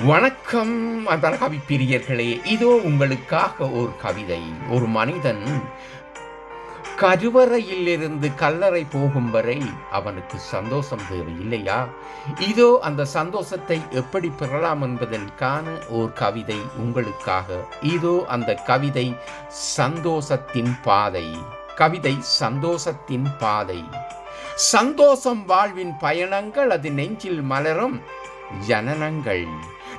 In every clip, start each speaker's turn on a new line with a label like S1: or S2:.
S1: வணக்கம் அன்பான கவி பிரியர்களே. இதோ உங்களுக்காக ஒரு கவிதை. ஒரு மனிதன் கருவறையிலிருந்து கல்லறை போகும் வரை அவனுக்கு சந்தோஷம் தேவை இல்லையா? இதோ அந்த சந்தோஷத்தை எப்படி பெறலாம் என்பதற்கான ஒரு கவிதை உங்களுக்காக. இதோ அந்த கவிதை சந்தோஷத்தின் பாதை. கவிதை சந்தோஷத்தின் பாதை. சந்தோஷம் வாழ்வின் பயணங்கள் அது நெஞ்சில் மலரும் ஜனனங்கள்.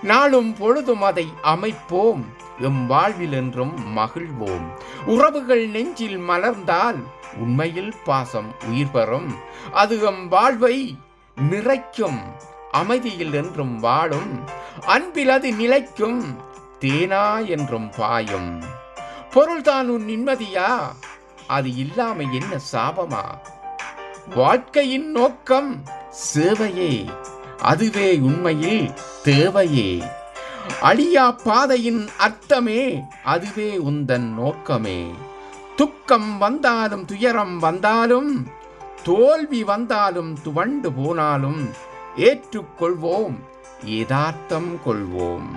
S1: நாளும் பொழுதும் அதை அமைப்போம். எம் வாழ்வில் என்றும் மகிழ்வோம். உறவுகள் நெஞ்சில் மலர்ந்தால் உண்மையில் பாசம் உயிர் பெறும். அது எம் வாழ்வை நிறைக்கும் அமைதியில் என்றும் வாழும். அன்பில் அது நிலைக்கும் தேனா என்றும் பாயும். பொருள்தான் உன் நிம்மதியா? அது இல்லாமல் என்ன சாபமா? வாழ்க்கையின் நோக்கம் சேவையே. அதுவே உண்மையில் தேவையே. அழியா பாதையின் அர்த்தமே அதுவே உந்தன் நோக்கமே. துக்கம் வந்தாலும் துயரம் வந்தாலும் தோல்வி வந்தாலும் துவண்டு போனாலும் ஏற்றுக்கொள்வோம் யதார்த்தம் கொள்வோம்.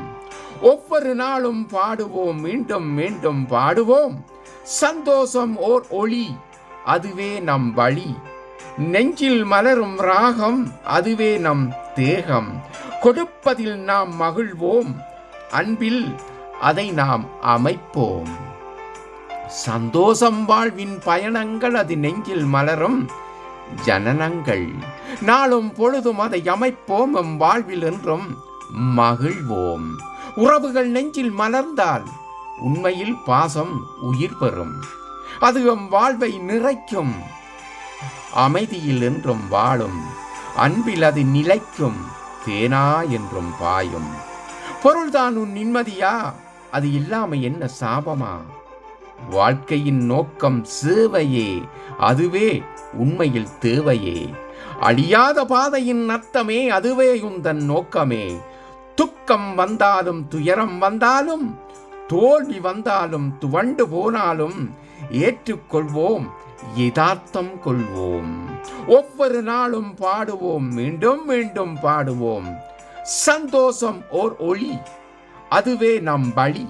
S1: ஒவ்வொரு நாளும் பாடுவோம் மீண்டும் மீண்டும் பாடுவோம். சந்தோஷம் ஓர் ஒளி அதுவே நம் வழி. நெஞ்சில் மலரும் ராகம் அதுவே நம் தேகம். கொடுப்பதில் நாம் மகிழ்வோம் அன்பில் அதை நாம் அமைப்போம். சந்தோஷம் வாழ்வின் பயணங்கள் அது நெஞ்சில் மலரும் ஜனனங்கள். நாளும் பொழுதும் அதை அமைப்போம் எம் வாழ்வில் என்றும் மகிழ்வோம். உறவுகள் நெஞ்சில் மலர்ந்தால் உண்மையில் பாசம் உயிர் பெறும். அது எம் வாழ்வை நிறைக்கும் அமைதியில் என்றும் வாழும். அன்பில் அது நிலைக்கும் தேனா என்றும் பாயும். பொருள்தான் உன் நிம்மதியா? அது இல்லாம என்ன சாபமா? வாழ்க்கையின் நோக்கம் சேவையே அதுவே உண்மையில் தேவையே. அழியாத பாதையின் அர்த்தமே அதுவே உந்தன் நோக்கமே. துக்கம் வந்தாலும் துயரம் வந்தாலும் தோல்வி வந்தாலும் துவண்டு போனாலும் ஏற்றுக்கொள்வோம். யதார்த்தம் கொள்வோம். ஒவ்வொரு நாளும் பாடுவோம் மீண்டும் மீண்டும் பாடுவோம். சந்தோஷம் ஓர் ஒளி அதுவே நம் வழி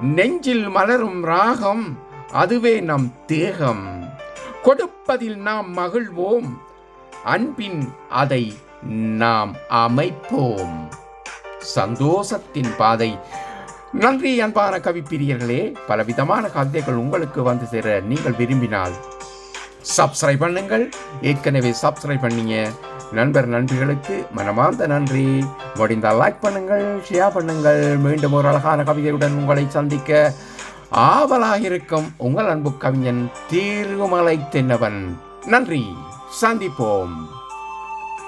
S1: நெஞ்சில் மலரும் ராகம் அதுவே நம் தேகம். கொடுப்பதில் நாம் மகிழ்வோம் அன்பின் அதை நாம் அமைப்போம். சந்தோஷத்தின் பாதை நன்றி அன்பான கவிப்பிரியர்களே பலவிதமான கவிதைகள் உங்களுக்கு வந்து சேர நீங்கள் விரும்பினால் சப்ஸ்கிரைப் பண்ணுங்கள். ஏற்கனவே சப்ஸ்கிரைப் பண்ணீங்க நண்பர் நன்றிகளுக்கு மனமார்ந்த நன்றி. முடிந்தால் லைக் பண்ணுங்கள் ஷேர் பண்ணுங்கள். மீண்டும் ஒரு அழகான கவிதையுடன் உங்களை சந்திக்க ஆவலாக இருக்கும் உங்கள் அன்பு கவிஞன் தீர்வுமலை தென்னவன். நன்றி சந்திப்போம்.